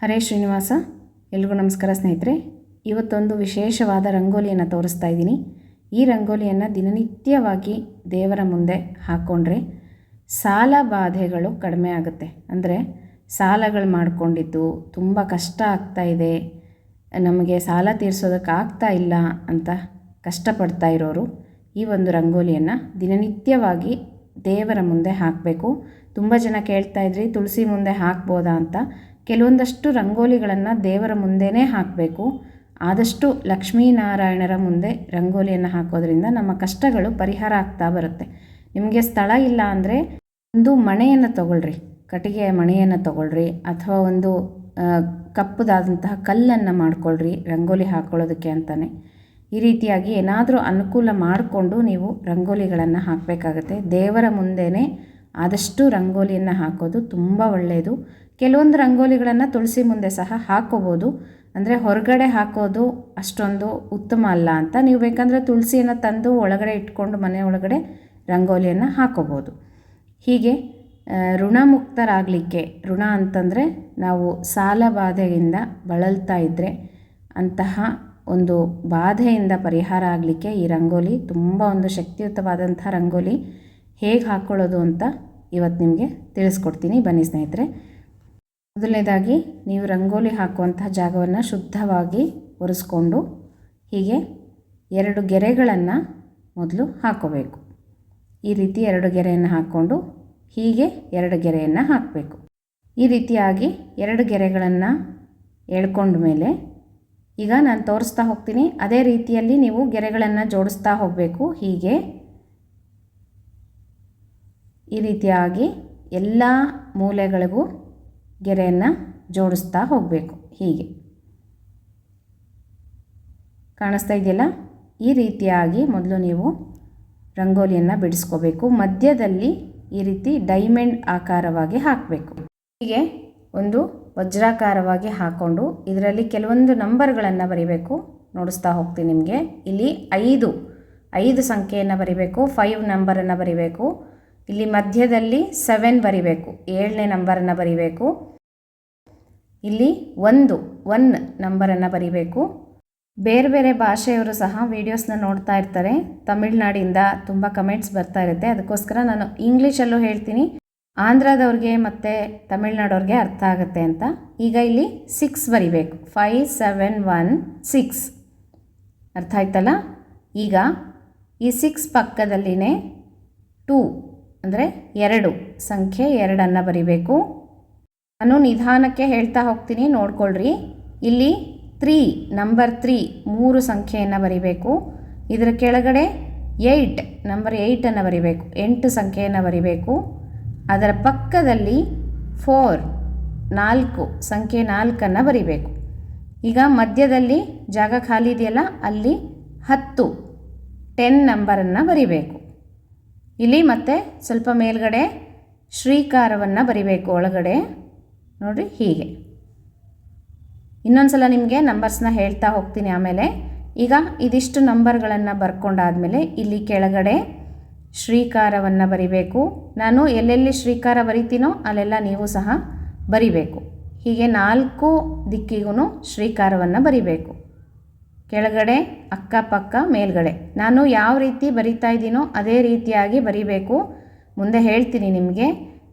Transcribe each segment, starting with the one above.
ಹರೇ ಶ್ರೀನಿವಾಸ, ಎಲ್ರಿಗೂ ನಮಸ್ಕಾರ ಸ್ನೇಹಿತರೆ. ಇವತ್ತೊಂದು ವಿಶೇಷವಾದ ರಂಗೋಲಿಯನ್ನು ತೋರಿಸ್ತಾ ಇದ್ದೀನಿ. ಈ ರಂಗೋಲಿಯನ್ನು ದಿನನಿತ್ಯವಾಗಿ ದೇವರ ಮುಂದೆ ಹಾಕ್ಕೊಂಡ್ರೆ ಸಾಲ ಬಾಧೆಗಳು ಕಡಿಮೆ ಆಗುತ್ತೆ. ಅಂದರೆ ಸಾಲಗಳು ಮಾಡಿಕೊಂಡಿದ್ದು ತುಂಬ ಕಷ್ಟ ಆಗ್ತಾ ಇದೆ, ನಮಗೆ ಸಾಲ ತೀರಿಸೋದಕ್ಕಾಗ್ತಾ ಇಲ್ಲ ಅಂತ ಕಷ್ಟಪಡ್ತಾ ಇರೋರು ಈ ಒಂದು ರಂಗೋಲಿಯನ್ನು ದಿನನಿತ್ಯವಾಗಿ ದೇವರ ಮುಂದೆ ಹಾಕಬೇಕು. ತುಂಬ ಜನ ಕೇಳ್ತಾ ಇದ್ರಿ, ತುಳಸಿ ಮುಂದೆ ಹಾಕ್ಬೋದಾ ಅಂತ. ಕೆಲವೊಂದಷ್ಟು ರಂಗೋಲಿಗಳನ್ನು ದೇವರ ಮುಂದೆಯೇ ಹಾಕಬೇಕು. ಆದಷ್ಟು ಲಕ್ಷ್ಮೀನಾರಾಯಣರ ಮುಂದೆ ರಂಗೋಲಿಯನ್ನು ಹಾಕೋದ್ರಿಂದ ನಮ್ಮ ಕಷ್ಟಗಳು ಪರಿಹಾರ ಆಗ್ತಾ ಬರುತ್ತೆ. ನಿಮಗೆ ಸ್ಥಳ ಇಲ್ಲ ಅಂದರೆ ಒಂದು ಮಣೆಯನ್ನು ತಗೊಳ್ರಿ. ಕಟ್ಟಿಗೆಯ ಮಣೆಯನ್ನು ತಗೊಳ್ರಿ. ಅಥವಾ ಒಂದು ಕಪ್ಪುದಾದಂತಹ ಕಪ್ಪದಾದಂತಹ ಕಲ್ಲನ್ನು ಮಾಡ್ಕೊಳ್ರಿ ರಂಗೋಲಿ ಹಾಕ್ಕೊಳ್ಳೋದಕ್ಕೆ ಅಂತಲೇ ಈ ರೀತಿಯಾಗಿ ಏನಾದರೂ ಅನುಕೂಲ ಮಾಡಿಕೊಂಡು ನೀವು ರಂಗೋಲಿಗಳನ್ನು ಹಾಕಬೇಕಾಗತ್ತೆ. ದೇವರ ಮುಂದೆಯೇ ಆದಷ್ಟು ರಂಗೋಲಿಯನ್ನು ಹಾಕೋದು ತುಂಬ ಒಳ್ಳೆಯದು ಕೆಲವೊಂದು ರಂಗೋಲಿಗಳನ್ನು ತುಳಸಿ ಮುಂದೆ ಸಹ ಹಾಕೋಬೋದು. ಅಂದರೆ ಹೊರಗಡೆ ಹಾಕೋದು ಅಷ್ಟೊಂದು ಉತ್ತಮ ಅಲ್ಲ ಅಂತ. ನೀವು ಬೇಕಂದರೆ ತುಳಸಿಯನ್ನು ತಂದು ಒಳಗಡೆ ಇಟ್ಕೊಂಡು ಮನೆ ಒಳಗಡೆ ರಂಗೋಲಿಯನ್ನು ಹಾಕೋಬೋದು. ಹೀಗೆ ಋಣಮುಕ್ತರಾಗಲಿಕ್ಕೆ, ಋಣ ಅಂತಂದರೆ ನಾವು ಸಾಲ ಬಾಧೆಯಿಂದ ಬಳಲ್ತಾ ಇದ್ದರೆ ಅಂತಹ ಒಂದು ಬಾಧೆಯಿಂದ ಪರಿಹಾರ ಆಗಲಿಕ್ಕೆ ಈ ರಂಗೋಲಿ ತುಂಬ ಒಂದು ಶಕ್ತಿಯುತವಾದಂಥ ರಂಗೋಲಿ ಹೇಗೆ ಹಾಕ್ಕೊಳ್ಳೋದು ಅಂತ ಇವತ್ತು ನಿಮಗೆ ತಿಳಿಸ್ಕೊಡ್ತೀನಿ. ಬನ್ನಿ ಸ್ನೇಹಿತರೆ. ಮೊದಲನೇದಾಗಿ ನೀವು ರಂಗೋಲಿ ಹಾಕುವಂತಹ ಜಾಗವನ್ನು ಶುದ್ಧವಾಗಿ ಒರೆಸ್ಕೊಂಡು ಹೀಗೆ ಎರಡು ಗೆರೆಗಳನ್ನು ಮೊದಲು ಹಾಕೋಬೇಕು. ಈ ರೀತಿ ಎರಡು ಗೆರೆಯನ್ನು ಹಾಕ್ಕೊಂಡು ಹೀಗೆ ಎರಡು ಗೆರೆಯನ್ನು ಹಾಕಬೇಕು. ಈ ರೀತಿಯಾಗಿ ಎರಡು ಗೆರೆಗಳನ್ನು ಎಳ್ಕೊಂಡ ಮೇಲೆ ಈಗ ನಾನು ತೋರಿಸ್ತಾ ಹೋಗ್ತೀನಿ. ಅದೇ ರೀತಿಯಲ್ಲಿ ನೀವು ಗೆರೆಗಳನ್ನು ಜೋಡಿಸ್ತಾ ಹೋಗಬೇಕು. ಹೀಗೆ ಈ ರೀತಿಯಾಗಿ ಎಲ್ಲ ಮೂಲೆಗಳಿಗೂ ಗೆರೆಯನ್ನು ಜೋಡಿಸ್ತಾ ಹೋಗಬೇಕು. ಹೀಗೆ. ಕಾಣಿಸ್ತಾ ಇದೆಯಲ್ಲ? ಈ ರೀತಿಯಾಗಿ ಮೊದಲು ನೀವು ರಂಗೋಲಿಯನ್ನು ಬಿಡಿಸ್ಕೋಬೇಕು. ಮಧ್ಯದಲ್ಲಿ ಈ ರೀತಿ ಡೈಮಂಡ್ ಆಕಾರವಾಗಿ ಹಾಕಬೇಕು. ಹೀಗೆ ಒಂದು ವಜ್ರಾಕಾರವಾಗಿ ಹಾಕ್ಕೊಂಡು ಇದರಲ್ಲಿ ಕೆಲವೊಂದು ನಂಬರ್ಗಳನ್ನು ಬರಿಬೇಕು. ನೋಡಿಸ್ತಾ ಹೋಗ್ತೀನಿ ನಿಮಗೆ. ಇಲ್ಲಿ ಐದು. ಐದು ಸಂಖ್ಯೆಯನ್ನು ಬರಿಬೇಕು. ಫೈವ್ ನಂಬರನ್ನು ಬರಿಬೇಕು. ಇಲ್ಲಿ ಮಧ್ಯದಲ್ಲಿ ಸೆವೆನ್ ಬರಿಬೇಕು. ಏಳನೇ ನಂಬರನ್ನು ಬರಿಬೇಕು. ಇಲ್ಲಿ ಒಂದು ಒನ್ ನಂಬರನ್ನು ಬರಿಬೇಕು. ಬೇರೆ ಬೇರೆ ಭಾಷೆಯವರು ಸಹ ವೀಡಿಯೋಸ್ನ ನೋಡ್ತಾ ಇರ್ತಾರೆ. ತಮಿಳ್ನಾಡಿಂದ ತುಂಬ ಕಮೆಂಟ್ಸ್ ಬರ್ತಾ ಇರುತ್ತೆ. ಅದಕ್ಕೋಸ್ಕರ ನಾನು ಇಂಗ್ಲೀಷಲ್ಲೂ ಹೇಳ್ತೀನಿ. ಆಂಧ್ರದವ್ರಿಗೆ ಮತ್ತು ತಮಿಳ್ನಾಡವ್ರಿಗೆ ಅರ್ಥ ಆಗುತ್ತೆ ಅಂತ. ಈಗ ಇಲ್ಲಿ ಸಿಕ್ಸ್ ಬರಿಬೇಕು. ಫೈವ್ ಸೆವೆನ್ ಒನ್ ಸಿಕ್ಸ್ ಅರ್ಥ ಆಯ್ತಲ್ಲ? ಈಗ ಈ ಸಿಕ್ಸ್ ಪಕ್ಕದಲ್ಲಿನೇ ಟೂ ಅಂದರೆ ಎರಡು, ಸಂಖ್ಯೆ ಎರಡನ್ನು ಬರಿಬೇಕು. ನಾನು ನಿಧಾನಕ್ಕೆ ಹೇಳ್ತಾ ಹೋಗ್ತೀನಿ, ನೋಡ್ಕೊಳ್ರಿ. ಇಲ್ಲಿ ತ್ರೀ, ನಂಬರ್ ತ್ರೀ, ಮೂರು ಸಂಖ್ಯೆಯನ್ನು ಬರಿಬೇಕು. ಇದರ ಕೆಳಗಡೆ ಏಯ್ಟ್, ನಂಬರ್ ಏಯ್ಟನ್ನು ಬರಿಬೇಕು, ಎಂಟು ಸಂಖ್ಯೆಯನ್ನು ಬರಿಬೇಕು. ಅದರ ಪಕ್ಕದಲ್ಲಿ ಫೋರ್, ನಾಲ್ಕು, ಸಂಖ್ಯೆ ನಾಲ್ಕನ್ನು ಬರಿಬೇಕು. ಈಗ ಮಧ್ಯದಲ್ಲಿ ಜಾಗ ಖಾಲಿ ಇದೆಯಲ್ಲ, ಅಲ್ಲಿ ಹತ್ತು, ಟೆನ್ ನಂಬರನ್ನು ಬರಿಬೇಕು. ಇಲ್ಲಿ ಮತ್ತೆ ಸ್ವಲ್ಪ ಮೇಲ್ಗಡೆ ಶ್ರೀಕಾರವನ್ನು ಬರಿಬೇಕು, ಒಳಗಡೆ. ನೋಡಿ ಹೀಗೆ. ಇನ್ನೊಂದು ಸಲ ನಿಮಗೆ ನಂಬರ್ಸ್ನ ಹೇಳ್ತಾ ಹೋಗ್ತೀನಿ ಆಮೇಲೆ. ಈಗ ಇದಿಷ್ಟು ನಂಬರ್ಗಳನ್ನು ಬರ್ಕೊಂಡಾದಮೇಲೆ ಇಲ್ಲಿ ಕೆಳಗಡೆ ಶ್ರೀಕಾರವನ್ನು ಬರಿಬೇಕು. ನಾನು ಎಲ್ಲೆಲ್ಲಿ ಶ್ರೀಕಾರ ಬರಿತೀನೋ ಅಲ್ಲೆಲ್ಲ ನೀವು ಸಹ ಬರಿಬೇಕು. ಹೀಗೆ ನಾಲ್ಕು ದಿಕ್ಕಿಗೂ ಶ್ರೀಕಾರವನ್ನು ಬರಿಬೇಕು. ಕೆಳಗಡೆ, ಅಕ್ಕಪಕ್ಕ, ಮೇಲ್ಗಡೆ. ನಾನು ಯಾವ ರೀತಿ ಬರಿತಾ ಇದ್ದೀನೋ ಅದೇ ರೀತಿಯಾಗಿ ಬರಿಬೇಕು. ಮುಂದೆ ಹೇಳ್ತೀನಿ ನಿಮಗೆ.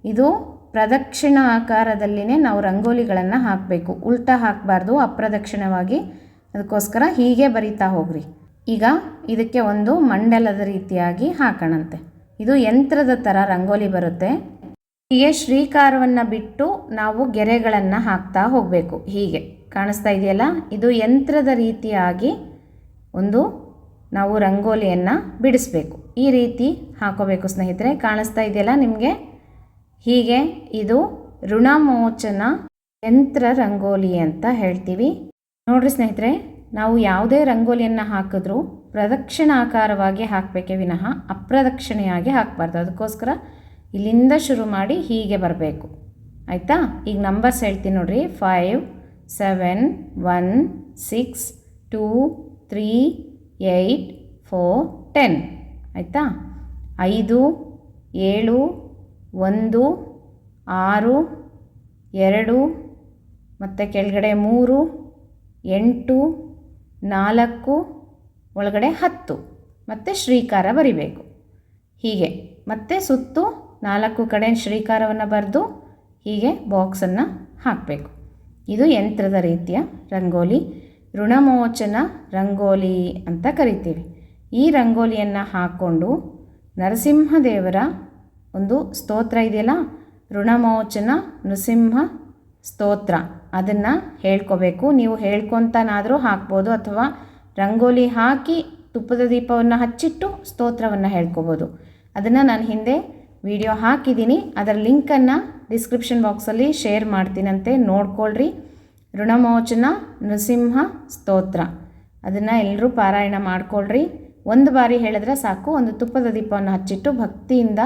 ಇದು ಪ್ರದಕ್ಷಿಣ ಆಕಾರದಲ್ಲಿನೇ ನಾವು ರಂಗೋಲಿಗಳನ್ನು ಹಾಕಬೇಕು. ಉಲ್ಟಾ ಹಾಕಬಾರ್ದು, ಅಪ್ರದಕ್ಷಿಣವಾಗಿ. ಅದಕ್ಕೋಸ್ಕರ ಹೀಗೆ ಬರಿತಾ ಹೋಗ್ರಿ. ಈಗ ಇದಕ್ಕೆ ಒಂದು ಮಂಡಲದ ರೀತಿಯಾಗಿ ಹಾಕೋಣಂತೆ. ಇದು ಯಂತ್ರದ ಥರ ರಂಗೋಲಿ ಬರುತ್ತೆ. ಹೀಗೆ ಶ್ರೀಕಾರವನ್ನು ಬಿಟ್ಟು ನಾವು ಗೆರೆಗಳನ್ನು ಹಾಕ್ತಾ ಹೋಗಬೇಕು. ಹೀಗೆ. ಕಾಣಿಸ್ತಾ ಇದೆಯಲ್ಲ? ಇದು ಯಂತ್ರದ ರೀತಿಯಾಗಿ ಒಂದು ನಾವು ರಂಗೋಲಿಯನ್ನು ಬಿಡಿಸ್ಬೇಕು. ಈ ರೀತಿ ಹಾಕೋಬೇಕು ಸ್ನೇಹಿತರೆ. ಕಾಣಿಸ್ತಾ ಇದೆಯಲ್ಲ ನಿಮಗೆ? ಹೀಗೆ ಇದು ಋಣಮೋಚನ ಯಂತ್ರ ರಂಗೋಲಿ ಅಂತ ಹೇಳ್ತೀವಿ. ನೋಡ್ರಿ ಸ್ನೇಹಿತರೆ, ನಾವು ಯಾವುದೇ ರಂಗೋಲಿಯನ್ನು ಹಾಕಿದ್ರೂ ಪ್ರದಕ್ಷಿಣಾಕಾರವಾಗಿ ಹಾಕಬೇಕೇ ವಿನಃ ಅಪ್ರದಕ್ಷಿಣೆಯಾಗಿ ಹಾಕಬಾರ್ದು. ಅದಕ್ಕೋಸ್ಕರ ಇಲ್ಲಿಂದ ಶುರು ಮಾಡಿ ಹೀಗೆ ಬರಬೇಕು. ಆಯಿತಾ? ಈಗ ನಂಬರ್ಸ್ ಹೇಳ್ತೀನಿ ನೋಡಿರಿ. Five seven one six two three eight four ten ಆಯಿತಾ? ಐದು, ಏಳು, ಒಂದು, ಆರು, ಎರಡು, ಮತ್ತು ಕೆಳಗಡೆ ಮೂರು, ಎಂಟು, ನಾಲ್ಕು, ಒಳಗಡೆ ಹತ್ತು. ಮತ್ತು ಶ್ರೀಕಾರ ಬರಿಬೇಕು. ಹೀಗೆ. ಮತ್ತೆ ಸುತ್ತು ನಾಲ್ಕು ಕಡೆ ಶ್ರೀಕಾರವನ್ನು ಬರೆದು ಹೀಗೆ ಬಾಕ್ಸನ್ನು ಹಾಕಬೇಕು. ಇದು ಯಂತ್ರದ ರೀತಿಯ ರಂಗೋಲಿ, ಋಣಮೋಚನ ರಂಗೋಲಿ ಅಂತ ಕರಿತೀವಿ. ಈ ರಂಗೋಲಿಯನ್ನು ಹಾಕ್ಕೊಂಡು ನರಸಿಂಹದೇವರ ಒಂದು ಸ್ತೋತ್ರ ಇದೆಯಲ್ಲ? ಋಣಮೋಚನ ನೃಸಿಂಹ ಸ್ತೋತ್ರ. ಅದನ್ನು ಹೇಳ್ಕೋಬೇಕು. ನೀವು ಹೇಳ್ಕೊತಾನಾದರೂ ಹಾಕ್ಬೋದು ಅಥವಾ ರಂಗೋಲಿ ಹಾಕಿ ತುಪ್ಪದ ದೀಪವನ್ನು ಹಚ್ಚಿಟ್ಟು ಸ್ತೋತ್ರವನ್ನು ಹೇಳ್ಕೊಬೋದು. ಅದನ್ನು ನಾನು ಹಿಂದೆ ವಿಡಿಯೋ ಹಾಕಿದ್ದೀನಿ. ಅದರ ಲಿಂಕನ್ನು ಡಿಸ್ಕ್ರಿಪ್ಷನ್ ಬಾಕ್ಸಲ್ಲಿ ಶೇರ್ ಮಾಡ್ತೀನಂತೆ. ನೋಡ್ಕೊಳ್ರಿ. ಋಣಮೋಚನ ನೃಸಿಂಹ ಸ್ತೋತ್ರ. ಅದನ್ನು ಎಲ್ಲರೂ ಪಾರಾಯಣ ಮಾಡ್ಕೊಳ್ರಿ. ಒಂದು ಬಾರಿ ಹೇಳಿದ್ರೆ ಸಾಕು. ಒಂದು ತುಪ್ಪದ ದೀಪವನ್ನು ಹಚ್ಚಿಟ್ಟು ಭಕ್ತಿಯಿಂದ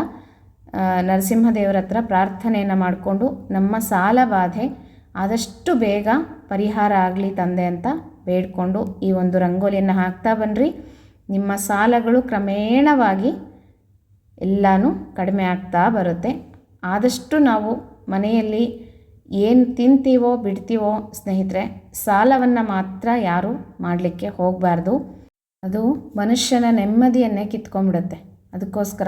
ನರಸಿಂಹದೇವರ ಹತ್ರ ಪ್ರಾರ್ಥನೆಯನ್ನು ಮಾಡಿಕೊಂಡು ನಮ್ಮ ಸಾಲ ಬಾಧೆ ಆದಷ್ಟು ಬೇಗ ಪರಿಹಾರ ಆಗಲಿ ತಂದೆ ಅಂತ ಬೇಡ್ಕೊಂಡು ಈ ಒಂದು ರಂಗೋಲಿಯನ್ನು ಹಾಕ್ತಾ ಬನ್ನಿರಿ ನಿಮ್ಮ ಸಾಲಗಳು ಕ್ರಮೇಣವಾಗಿ ಎಲ್ಲನೂ ಕಡಿಮೆ ಆಗ್ತಾ ಬರುತ್ತೆ. ಆದಷ್ಟು ನಾವು ಮನೆಯಲ್ಲಿ ಏನು ತಿಂತೀವೋ, ಬಿಡ್ತೀವೋ ಸ್ನೇಹಿತರೆ, ಸಾಲವನ್ನು ಮಾತ್ರ ಯಾರೂ ಮಾಡಲಿಕ್ಕೆ ಹೋಗಬಾರ್ದು. ಅದು ಮನುಷ್ಯನ ನೆಮ್ಮದಿಯನ್ನೇ ಕಿತ್ಕೊಂಡ್ಬಿಡುತ್ತೆ. ಅದಕ್ಕೋಸ್ಕರ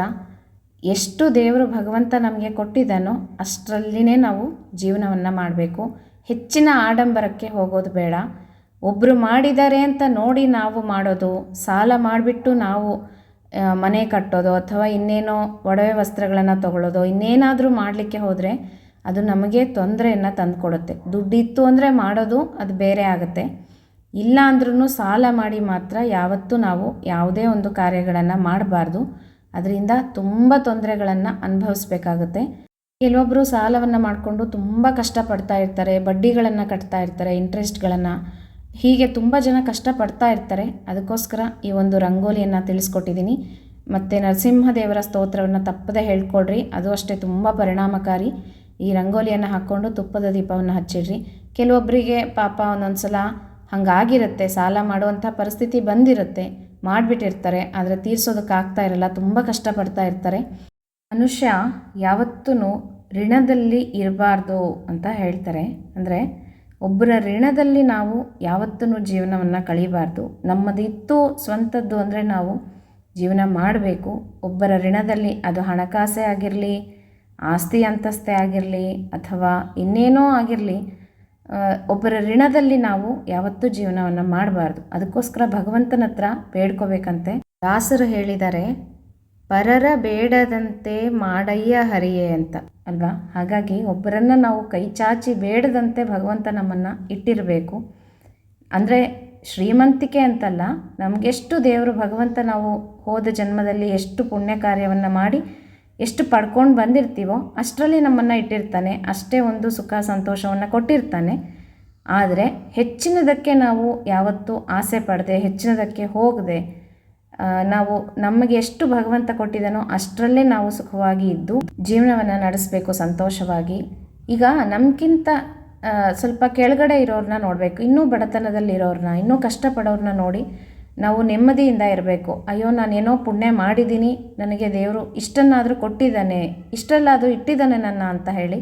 ಎಷ್ಟು ದೇವರು ಭಗವಂತ ನಮಗೆ ಕೊಟ್ಟಿದ್ದಾನೋ ಅಷ್ಟರಲ್ಲಿನೇ ನಾವು ಜೀವನವನ್ನು ಮಾಡಬೇಕು. ಹೆಚ್ಚಿನ ಆಡಂಬರಕ್ಕೆ ಹೋಗೋದು ಬೇಡ. ಒಬ್ಬರು ಮಾಡಿದ್ದಾರೆ ಅಂತ ನೋಡಿ ನಾವು ಮಾಡೋದು, ಸಾಲ ಮಾಡಿಬಿಟ್ಟು ನಾವು ಮನೆ ಕಟ್ಟೋದು ಅಥವಾ ಇನ್ನೇನೋ ಒಡವೆ ವಸ್ತ್ರಗಳನ್ನು ತಗೊಳ್ಳೋದು, ಇನ್ನೇನಾದರೂ ಮಾಡಲಿಕ್ಕೆ ಹೋದರೆ ಅದು ನಮಗೆ ತೊಂದರೆಯನ್ನು ತಂದುಕೊಡುತ್ತೆ. ದುಡ್ಡಿತ್ತು ಅಂದರೆ ಮಾಡೋದು ಅದು ಬೇರೆ ಆಗುತ್ತೆ. ಇಲ್ಲ ಅಂದ್ರೂ ಸಾಲ ಮಾಡಿ ಮಾತ್ರ ಯಾವತ್ತೂ ನಾವು ಯಾವುದೇ ಒಂದು ಕಾರ್ಯಗಳನ್ನು ಮಾಡಬಾರ್ದು. ಅದರಿಂದ ತುಂಬ ತೊಂದರೆಗಳನ್ನು ಅನುಭವಿಸ್ಬೇಕಾಗುತ್ತೆ. ಕೆಲವೊಬ್ಬರು ಸಾಲವನ್ನು ಮಾಡಿಕೊಂಡು ತುಂಬ ಕಷ್ಟಪಡ್ತಾ ಇರ್ತಾರೆ, ಬಡ್ಡಿಗಳನ್ನು ಕಟ್ತಾ ಇರ್ತಾರೆ ಇಂಟ್ರೆಸ್ಟ್ಗಳನ್ನು ಹೀಗೆ ತುಂಬ ಜನ ಕಷ್ಟಪಡ್ತಾ ಇರ್ತಾರೆ. ಅದಕ್ಕೋಸ್ಕರ ಈ ಒಂದು ರಂಗೋಲಿಯನ್ನು ತಿಳಿಸ್ಕೊಟ್ಟಿದ್ದೀನಿ. ಮತ್ತು ನರಸಿಂಹದೇವರ ಸ್ತೋತ್ರವನ್ನು ತಪ್ಪದೆ ಹೇಳ್ಕೊಡ್ರಿ. ಅದು ಅಷ್ಟೇ ತುಂಬ ಪರಿಣಾಮಕಾರಿ. ಈ ರಂಗೋಲಿಯನ್ನು ಹಾಕ್ಕೊಂಡು ತುಪ್ಪದ ದೀಪವನ್ನು ಹಚ್ಚಿಡ್ರಿ. ಕೆಲವೊಬ್ಬರಿಗೆ ಪಾಪ ಒಂದೊಂದು ಸಲ ಹಂಗಾಗಿರುತ್ತೆ. ಸಾಲ ಮಾಡುವಂಥ ಪರಿಸ್ಥಿತಿ ಬಂದಿರುತ್ತೆ. ಮಾಡಿಬಿಟ್ಟಿರ್ತಾರೆ. ಆದರೆ ತೀರಿಸೋದಕ್ಕಾಗ್ತಾ ಇರಲ್ಲ. ತುಂಬ ಕಷ್ಟಪಡ್ತಾ ಇರ್ತಾರೆ. ಮನುಷ್ಯ ಯಾವತ್ತೂ ಋಣದಲ್ಲಿ ಇರಬಾರ್ದು ಅಂತ ಹೇಳ್ತಾರೆ. ಅಂದರೆ ಒಬ್ಬರ ಋಣದಲ್ಲಿ ನಾವು ಯಾವತ್ತೂ ಜೀವನವನ್ನು ಕಳೀಬಾರ್ದು ನಮ್ಮದಿತ್ತು ಸ್ವಂತದ್ದು ಅಂದರೆ ನಾವು ಜೀವನ ಮಾಡಬೇಕು. ಒಬ್ಬರ ಋಣದಲ್ಲಿ ಅದು ಹಣಕಾಸೇ ಆಗಿರಲಿ, ಆಸ್ತಿ ಅಂತಸ್ತೆ ಆಗಿರಲಿ, ಅಥವಾ ಇನ್ನೇನೋ ಆಗಿರಲಿ ಒಬ್ಬರ ಋಣದಲ್ಲಿ ನಾವು ಯಾವತ್ತೂ ಜೀವನವನ್ನು ಮಾಡಬಾರ್ದು. ಅದಕ್ಕೋಸ್ಕರ ಭಗವಂತನ ಹತ್ರ ಬೇಡ್ಕೋಬೇಕಂತೆ. ದಾಸರು ಹೇಳಿದ್ದಾರೆ ಪರರ ಬೇಡದಂತೆ ಮಾಡಯ್ಯ ಹರಿಯೇ ಅಂತ, ಅಲ್ವಾ? ಹಾಗಾಗಿ ಒಬ್ಬರನ್ನು ನಾವು ಕೈ ಚಾಚಿ ಬೇಡದಂತೆ ಭಗವಂತ ನಮ್ಮನ್ನು ಇಟ್ಟಿರಬೇಕು. ಅಂದರೆ ಶ್ರೀಮಂತಿಕೆ ಅಂತಲ್ಲ, ನಮಗೆಷ್ಟು ದೇವರು ಭಗವಂತ ನಾವು ಹೋದ ಜನ್ಮದಲ್ಲಿ ಎಷ್ಟು ಪುಣ್ಯ ಕಾರ್ಯವನ್ನು ಮಾಡಿ, ಎಷ್ಟು ಪಡ್ಕೊಂಡು ಬಂದಿರ್ತೀವೋ ಅಷ್ಟರಲ್ಲಿ ನಮ್ಮನ್ನು ಇಟ್ಟಿರ್ತಾನೆ, ಅಷ್ಟೇ ಒಂದು ಸುಖ ಸಂತೋಷವನ್ನು ಕೊಟ್ಟಿರ್ತಾನೆ. ಆದರೆ ಹೆಚ್ಚಿನದಕ್ಕೆ ನಾವು ಯಾವತ್ತೂ ಆಸೆ ಪಡದೆ, ಹೆಚ್ಚಿನದಕ್ಕೆ ಹೋಗದೆ ನಾವು ನಮಗೆ ಎಷ್ಟು ಭಗವಂತ ಕೊಟ್ಟಿದ್ದಾನೋ ಅಷ್ಟರಲ್ಲೇ ನಾವು ಸುಖವಾಗಿ ಇದ್ದು ಜೀವನವನ್ನು ನಡೆಸಬೇಕು ಸಂತೋಷವಾಗಿ. ಈಗ ನಮಗಿಂತ ಸ್ವಲ್ಪ ಕೆಳಗಡೆ ಇರೋರನ್ನ ನೋಡಬೇಕು, ಇನ್ನೂ ಬಡತನದಲ್ಲಿರೋರನ್ನ ಇನ್ನೂ ಕಷ್ಟಪಡೋರನ್ನ ನೋಡಿ ನಾವು ನೆಮ್ಮದಿಯಿಂದ ಇರಬೇಕು. ಅಯ್ಯೋ, ನಾನೇನೋ ಪುಣ್ಯ ಮಾಡಿದ್ದೀನಿ, ನನಗೆ ದೇವರು ಇಷ್ಟನ್ನಾದರೂ ಕೊಟ್ಟಿದ್ದಾನೆ ಇಷ್ಟಲ್ಲಾದರೂ ಇಟ್ಟಿದ್ದಾನೆ ನನ್ನ ಅಂತ ಹೇಳಿ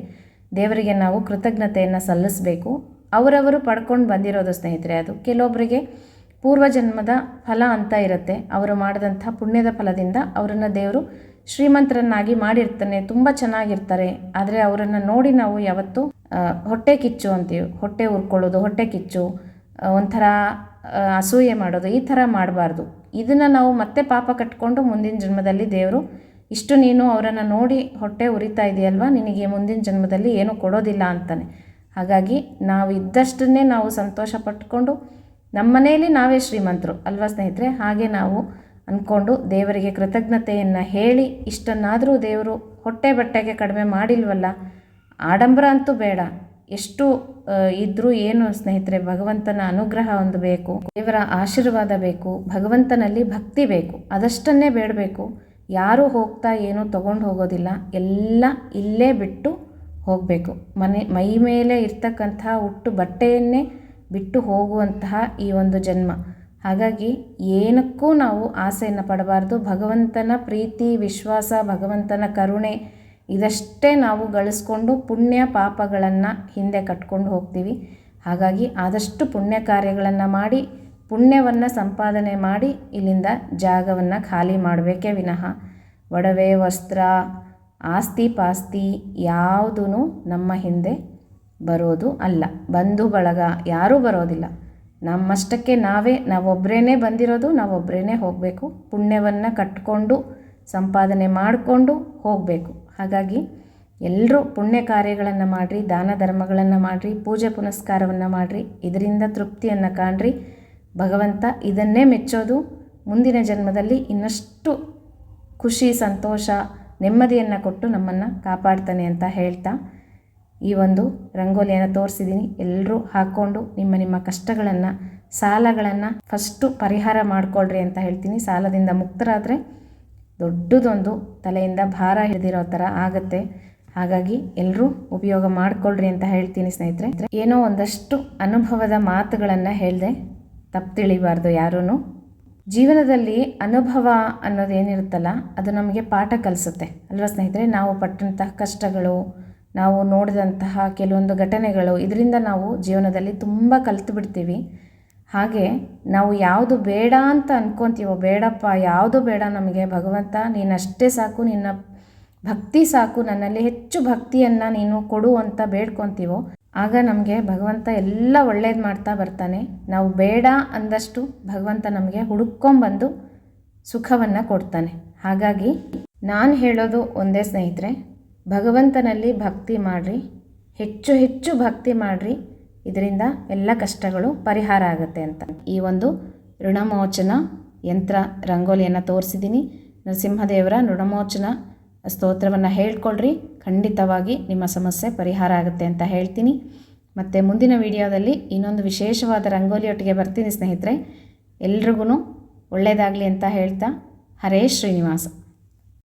ದೇವರಿಗೆ ನಾವು ಕೃತಜ್ಞತೆಯನ್ನು ಸಲ್ಲಿಸಬೇಕು. ಅವರವರು ಪಡ್ಕೊಂಡು ಬಂದಿರೋದು ಸ್ನೇಹಿತರೆ, ಅದು. ಕೆಲವೊಬ್ಬರಿಗೆ ಪೂರ್ವಜನ್ಮದ ಫಲ ಅಂತ ಇರುತ್ತೆ. ಅವರು ಮಾಡಿದಂಥ ಪುಣ್ಯದ ಫಲದಿಂದ ಅವರನ್ನು ದೇವರು ಶ್ರೀಮಂತರನ್ನಾಗಿ ಮಾಡಿರ್ತಾನೆ, ತುಂಬ ಚೆನ್ನಾಗಿರ್ತಾರೆ. ಆದರೆ ಅವರನ್ನು ನೋಡಿ ನಾವು ಯಾವತ್ತೂ ಹೊಟ್ಟೆ ಕಿಚ್ಚು ಅಂತೀವಿ. ಹೊಟ್ಟೆ ಉರ್ಕೊಳ್ಳೋದು, ಹೊಟ್ಟೆ ಕಿಚ್ಚು ಒಂಥರ ಅಸೂಯೆ ಮಾಡೋದು, ಈ ಥರ ಮಾಡಬಾರ್ದು. ಇದನ್ನು ನಾವು ಮತ್ತೆ ಪಾಪ ಕಟ್ಕೊಂಡು ಮುಂದಿನ ಜನ್ಮದಲ್ಲಿ ದೇವರು, ಇಷ್ಟು ನೀನು ಅವರನ್ನು ನೋಡಿ ಹೊಟ್ಟೆ ಉರಿತಾ ಇದೆಯಲ್ವಾ? ನಿನಗೆ ಮುಂದಿನ ಜನ್ಮದಲ್ಲಿ ಏನೂ ಕೊಡೋದಿಲ್ಲ ಅಂತಾನೆ. ಹಾಗಾಗಿ ನಾವು ಇದ್ದಷ್ಟನ್ನೇ ನಾವು ಸಂತೋಷ ಪಟ್ಕೊಂಡು ನಮ್ಮ ಮನೆಯಲ್ಲಿ ನಾವೇ ಶ್ರೀಮಂತರು, ಅಲ್ವಾ ಸ್ನೇಹಿತರೆ? ಹಾಗೆ ನಾವು ಅಂದ್ಕೊಂಡು ದೇವರಿಗೆ ಕೃತಜ್ಞತೆಯನ್ನು ಹೇಳಿ ಇಷ್ಟನ್ನಾದರೂ ದೇವರು ಹೊಟ್ಟೆ ಬಟ್ಟೆಗೆ ಕಡಿಮೆ ಮಾಡಿಲ್ವಲ್ಲ, ಆಡಂಬರ ಅಂತೂ ಬೇಡ. ಎಷ್ಟು ಇದ್ದರೂ ಏನು ಸ್ನೇಹಿತರೆ, ಭಗವಂತನ ಅನುಗ್ರಹ ಒಂದು ಬೇಕು, ದೇವರ ಆಶೀರ್ವಾದ ಬೇಕು, ಭಗವಂತನಲ್ಲಿ ಭಕ್ತಿ ಬೇಕು, ಅದಷ್ಟನ್ನೇ ಬೇಡಬೇಕು. ಯಾರೂ ಹೋಗ್ತಾ ಏನೂ ತಗೊಂಡು ಹೋಗೋದಿಲ್ಲ, ಎಲ್ಲ ಇಲ್ಲೇ ಬಿಟ್ಟು ಹೋಗಬೇಕು. ಮನೆ, ಮೈ ಮೇಲೆ ಇರ್ತಕ್ಕಂಥ ಹುಟ್ಟು ಬಟ್ಟೆಯನ್ನೇ ಬಿಟ್ಟು ಹೋಗುವಂತಹ ಈ ಒಂದು ಜನ್ಮ. ಹಾಗಾಗಿ ಏನಕ್ಕೂ ನಾವು ಆಸೆಯನ್ನು ಪಡಬಾರ್ದು. ಭಗವಂತನ ಪ್ರೀತಿ, ವಿಶ್ವಾಸ, ಭಗವಂತನ ಕರುಣೆ ಇದಷ್ಟೇ ನಾವು ಗಳಿಸ್ಕೊಂಡು ಪುಣ್ಯ ಪಾಪಗಳನ್ನು ಹಿಂದೆ ಕಟ್ಕೊಂಡು ಹೋಗ್ತೀವಿ. ಹಾಗಾಗಿ ಆದಷ್ಟು ಪುಣ್ಯ ಕಾರ್ಯಗಳನ್ನು ಮಾಡಿ, ಪುಣ್ಯವನ್ನು ಸಂಪಾದನೆ ಮಾಡಿ ಇಲ್ಲಿಂದ ಜಾಗವನ್ನು ಖಾಲಿ ಮಾಡಬೇಕೇ ವಿನಃ. ಒಡವೆ ವಸ್ತ್ರ, ಆಸ್ತಿ ಪಾಸ್ತಿ ಯಾವುದೂ ನಮ್ಮ ಹಿಂದೆ ಬರೋದು ಅಲ್ಲ. ಬಂಧು ಬಳಗ ಯಾರೂ ಬರೋದಿಲ್ಲ. ನಮ್ಮಷ್ಟಕ್ಕೆ ನಾವೇ ನಾವೊಬ್ಬರೇ ಬಂದಿರೋದು ನಾವೊಬ್ಬರೇ ಹೋಗಬೇಕು. ಪುಣ್ಯವನ್ನು ಕಟ್ಕೊಂಡು, ಸಂಪಾದನೆ ಮಾಡಿಕೊಂಡು ಹೋಗಬೇಕು. ಹಾಗಾಗಿ ಎಲ್ಲರೂ ಪುಣ್ಯ ಕಾರ್ಯಗಳನ್ನು ಮಾಡಿರಿ, ದಾನ ಧರ್ಮಗಳನ್ನು ಮಾಡಿರಿ, ಪೂಜೆ ಪುನಸ್ಕಾರವನ್ನು ಮಾಡಿರಿ, ಇದರಿಂದ ತೃಪ್ತಿಯನ್ನು ಕಾಣ್ರಿ. ಭಗವಂತ ಇದನ್ನೇ ಮೆಚ್ಚೋದು. ಮುಂದಿನ ಜನ್ಮದಲ್ಲಿ ಇನ್ನಷ್ಟು ಖುಷಿ, ಸಂತೋಷ, ನೆಮ್ಮದಿಯನ್ನು ಕೊಟ್ಟು ನಮ್ಮನ್ನು ಕಾಪಾಡ್ತಾನೆ ಅಂತ ಹೇಳ್ತಾ ಈ ಒಂದು ರಂಗೋಲಿಯನ್ನು ತೋರಿಸಿದ್ದೀನಿ. ಎಲ್ಲರೂ ಹಾಕ್ಕೊಂಡು ನಿಮ್ಮ ನಿಮ್ಮ ಕಷ್ಟಗಳನ್ನು, ಸಾಲಗಳನ್ನು ಫಸ್ಟು ಪರಿಹಾರ ಮಾಡಿಕೊಳ್ರಿ ಅಂತ ಹೇಳ್ತೀನಿ. ಸಾಲದಿಂದ ಮುಕ್ತರಾದರೆ ದೊಡ್ಡದೊಂದು ತಲೆಯಿಂದ ಭಾರ ಹಿಡಿದಿರೋ ಥರ ಆಗುತ್ತೆ. ಹಾಗಾಗಿ ಎಲ್ಲರೂ ಉಪಯೋಗ ಮಾಡಿಕೊಳ್ರಿ ಅಂತ ಹೇಳ್ತೀನಿ ಸ್ನೇಹಿತರೆ. ಏನೋ ಒಂದಷ್ಟು ಅನುಭವದ ಮಾತುಗಳನ್ನು ಹೇಳಿದೆ ತಪ್ಪು ತಿಳಿಬಾರ್ದು ಯಾರೂ ಜೀವನದಲ್ಲಿ ಅನುಭವ ಅನ್ನೋದೇನಿರುತ್ತಲ್ಲ, ಅದು ನಮಗೆ ಪಾಠ ಕಲಿಸುತ್ತೆ. ಅಲ್ವಾ ಸ್ನೇಹಿತರೆ? ನಾವು ಪಟ್ಟಂತಹ ಕಷ್ಟಗಳು ನಾವು ನೋಡಿದಂತಹ ಕೆಲವೊಂದು ಘಟನೆಗಳು ಇದರಿಂದ ನಾವು ಜೀವನದಲ್ಲಿ ತುಂಬ ಕಲಿತು ಬಿಡ್ತೀವಿ. ಹಾಗೆ ನಾವು ಯಾವುದು ಬೇಡ ಅಂತ ಅಂದ್ಕೊತೀವೋ ಬೇಡಪ್ಪ, ಯಾವುದು ಬೇಡ ನಮಗೆ, ಭಗವಂತ, ನೀನಷ್ಟೇ ಸಾಕು, ನಿನ್ನ ಭಕ್ತಿ ಸಾಕು, ನನ್ನಲ್ಲಿ ಹೆಚ್ಚು ಭಕ್ತಿಯನ್ನು ನೀನು ಕೊಡು ಅಂತ ಬೇಡ್ಕೊತೀವೋ, ಆಗ ನಮಗೆ ಭಗವಂತ ಎಲ್ಲ ಒಳ್ಳೇದು ಮಾಡ್ತಾ ಬರ್ತಾನೆ. ನಾವು ಬೇಡ ಅಂದಷ್ಟು ಭಗವಂತ ನಮಗೆ ಹುಡುಕೊಂಬಂದು ಸುಖವನ್ನು ಕೊಡ್ತಾನೆ. ಹಾಗಾಗಿ ನಾನು ಹೇಳೋದು ಒಂದೇ ಸ್ನೇಹಿತರೆ ಭಗವಂತನಲ್ಲಿ ಭಕ್ತಿ ಮಾಡಿರಿ, ಹೆಚ್ಚು ಹೆಚ್ಚು ಭಕ್ತಿ ಮಾಡಿರಿ, ಇದರಿಂದ ಎಲ್ಲ ಕಷ್ಟಗಳು ಪರಿಹಾರ ಆಗುತ್ತೆ ಅಂತ. ಈ ಒಂದು ಋಣಮೋಚನ ಯಂತ್ರ ರಂಗೋಲಿಯನ್ನು ತೋರಿಸಿದ್ದೀನಿ ನರಸಿಂಹದೇವರ ಋಣಮೋಚನ ಸ್ತೋತ್ರವನ್ನು ಹೇಳ್ಕೊಳ್ರಿ. ಖಂಡಿತವಾಗಿ ನಿಮ್ಮ ಸಮಸ್ಯೆ ಪರಿಹಾರ ಆಗುತ್ತೆ ಅಂತ ಹೇಳ್ತೀನಿ. ಮತ್ತು ಮುಂದಿನ ವಿಡಿಯೋದಲ್ಲಿ ಇನ್ನೊಂದು ವಿಶೇಷವಾದ ರಂಗೋಲಿಯೊಟ್ಟಿಗೆ ಬರ್ತೀನಿ ಸ್ನೇಹಿತರೆ. ಎಲ್ರಿಗೂ ಒಳ್ಳೆಯದಾಗಲಿ ಅಂತ ಹೇಳ್ತಾ, ಹರೇ ಶ್ರೀನಿವಾಸ.